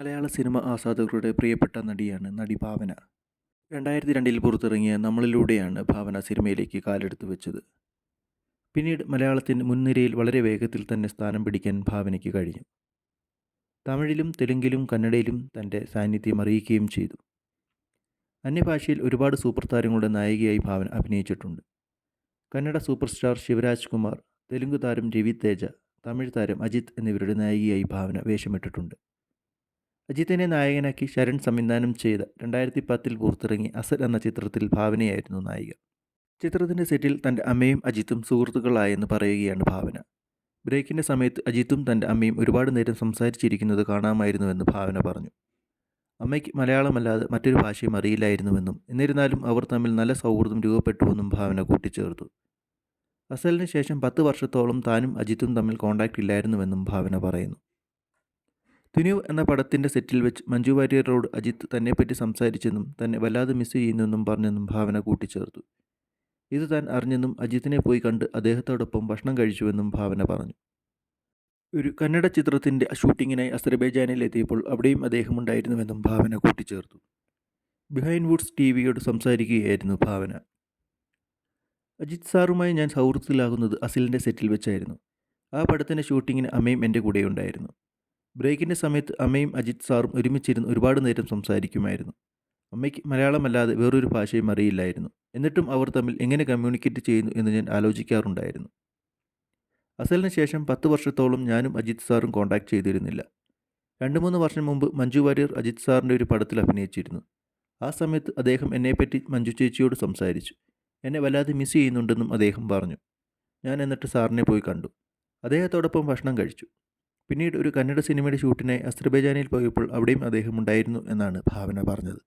മലയാള cinema ആസ്വാദകരുടെ പ്രിയപ്പെട്ട നടിയാണ് നടി ഭാവന. രണ്ടായിരത്തി രണ്ടിൽ പുറത്തിറങ്ങിയ നമ്മളിലൂടെയാണ് ഭാവന സിനിമയിലേക്ക് കാലെടുത്തു വെച്ചത്. പിന്നീട് മലയാളത്തിന്റെ മുൻനിരയിൽ വളരെ വേഗത്തിൽ തന്നെ സ്ഥാനം പിടിക്കാൻ ഭാവനയ്ക്ക് കഴിഞ്ഞു. തമിഴിലും തെലുങ്കിലും കന്നഡയിലും തന്റെ സാന്നിധ്യം അറിയിക്കുകയും ചെയ്തു. അന്യഭാഷയിൽ ഒരുപാട് സൂപ്പർ താരങ്ങളുടെ നായികയായി ഭാവന അഭിനയിച്ചിട്ടുണ്ട്. കന്നഡ സൂപ്പർ സ്റ്റാർ ശിവരാജ് കുമാർ തെലുങ്ക് താരം രവി തേജ തമിഴ് താരം അജിത് എന്നിവരുടെ നായികയായി ഭാവന വേഷമിട്ടിട്ടുണ്ട്. അജിത്തിനെ നായകനാക്കി ശരൺ സംവിധാനം ചെയ്ത രണ്ടായിരത്തി പത്തിൽ പുറത്തിറങ്ങി അസൽ എന്ന ചിത്രത്തിൽ ഭാവനയായിരുന്നു നായിക. ചിത്രത്തിന്റെ സെറ്റിൽ തന്റെ അമ്മയും അജിത്തും സുഹൃത്തുക്കളായെന്ന് പറയുകയാണ് ഭാവന. ബ്രേക്കിന്റെ സമയത്ത് അജിത്തും തന്റെ അമ്മയും ഒരുപാട് നേരം സംസാരിച്ചിരിക്കുന്നത് കാണാമായിരുന്നുവെന്ന് ഭാവന പറഞ്ഞു. അമ്മയ്ക്ക് മലയാളമല്ലാതെ മറ്റൊരു ഭാഷയും അറിയില്ലായിരുന്നുവെന്നും എന്നിരുന്നാലും അവർ തമ്മിൽ നല്ല സൗഹൃദം രൂപപ്പെട്ടുവെന്നും ഭാവന കൂട്ടിച്ചേർത്തു. അസലിന് ശേഷം പത്ത് വർഷത്തോളം താനും അജിത്തും തമ്മിൽ കോണ്ടാക്റ്റ് ഇല്ലായിരുന്നുവെന്നും ഭാവന പറയുന്നു. തുനിവ് എന്ന പടത്തിന്റെ സെറ്റിൽ വെച്ച് മഞ്ജു വാര്യരോട് അജിത്ത് തന്നെപ്പറ്റി സംസാരിച്ചെന്നും തന്നെ വല്ലാതെ മിസ് ചെയ്യുന്നെന്നും പറഞ്ഞെന്നും ഭാവന കൂട്ടിച്ചേർത്തു. ഇത് താൻ അറിഞ്ഞെന്നും അജിത്തിനെ പോയി കണ്ട് അദ്ദേഹത്തോടൊപ്പം ഭക്ഷണം കഴിച്ചുവെന്നും ഭാവന പറഞ്ഞു. ഒരു കന്നഡ ചിത്രത്തിന്റെ ഷൂട്ടിങ്ങിനായി അസർബൈജാനിൽ എത്തിയപ്പോൾ അവിടെയും അദ്ദേഹം ഉണ്ടായിരുന്നുവെന്നും ഭാവന കൂട്ടിച്ചേർത്തു. ബിഹൈൻഡ് വുഡ്സ് ടി വിയോട് സംസാരിക്കുകയായിരുന്നു ഭാവന. അജിത് സാറുമായി ഞാൻ സൗഹൃദത്തിലാകുന്നത് അസിലിന്റെ സെറ്റിൽ വെച്ചായിരുന്നു. ആ പടത്തിന്റെ ഷൂട്ടിങ്ങിന് അമ്മയും എന്റെ കൂടെയുണ്ടായിരുന്നു. ബ്രേക്കിന്റെ സമയത്ത് അമ്മയും അജിത് സാറും ഒരുമിച്ചിരുന്ന് ഒരുപാട് നേരം സംസാരിക്കുമായിരുന്നു. അമ്മയ്ക്ക് മലയാളമല്ലാതെ വേറൊരു ഭാഷയും അറിയില്ലായിരുന്നു. എന്നിട്ടും അവർ തമ്മിൽ എങ്ങനെ കമ്മ്യൂണിക്കേറ്റ് ചെയ്യുന്നു എന്ന് ഞാൻ ആലോചിക്കാറുണ്ടായിരുന്നു. അസലിന് ശേഷം പത്ത് വർഷത്തോളം ഞാനും അജിത് സാറും കോൺടാക്ട് ചെയ്തിരുന്നില്ല. രണ്ട് മൂന്ന് വർഷം മുമ്പ് മഞ്ജു വാര്യർ അജിത് സാറിന്റെ ഒരു പടത്തിൽ അഭിനയിച്ചിരുന്നു. ആ സമയത്ത് അദ്ദേഹം എന്നെപ്പറ്റി മഞ്ജു ചേച്ചിയോട് സംസാരിച്ചു. എന്നെ വല്ലാതെ മിസ് ചെയ്യുന്നുണ്ടെന്നും അദ്ദേഹം പറഞ്ഞു. ഞാൻ എന്നിട്ട് സാറിനെ പോയി കണ്ടു. അദ്ദേഹത്തോടൊപ്പം ഭക്ഷണം കഴിച്ചു. പിന്നീട് ഒരു കന്നഡ സിനിമയുടെ ഷൂട്ടിനായി അസ്ത്രബൈജാനിൽ പോയപ്പോൾ അവിടെയും അദ്ദേഹം ഉണ്ടായിരുന്നു എന്നാണ് ഭാവന പറഞ്ഞത്.